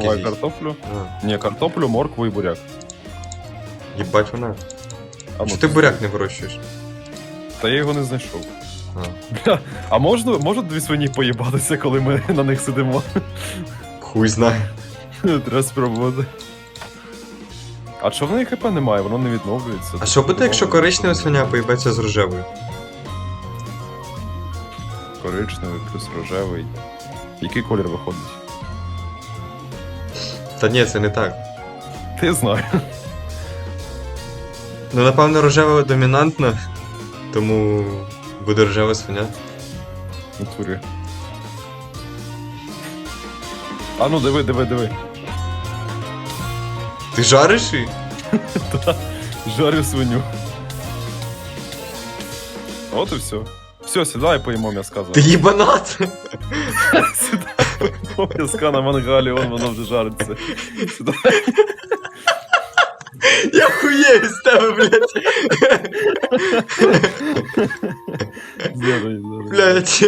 З'їсть. картоплю. А, Ні, картоплю, моркву і буряк. Їбать вона. А, ну, Чи ти буряк не вирощуєш? Та я його не знайшов. А. А можна, можуть дві свині поїбатися, коли ми на них сидимо? Хуй знає. Треба спробувати. А що в неї хп немає, воно не відновлюється. А що буде, якщо коричнева свиня поїбеться з рожевою? Коричневий плюс рожевий. Який колір виходить? Та ні, це не так. Ти знаю. Ну, напевно, рожева домінантна, тому буде рожева свиня. Натурі. А ну диви, диви, диви. Ти жариш її? Жарю свиню. От і все. Все, сідай поїмо м'яска Ти зараз. їбанат! Сідай м'яска на мангалі, он воно вже жариться. Я хуєю з тебе, блядь! Блядь.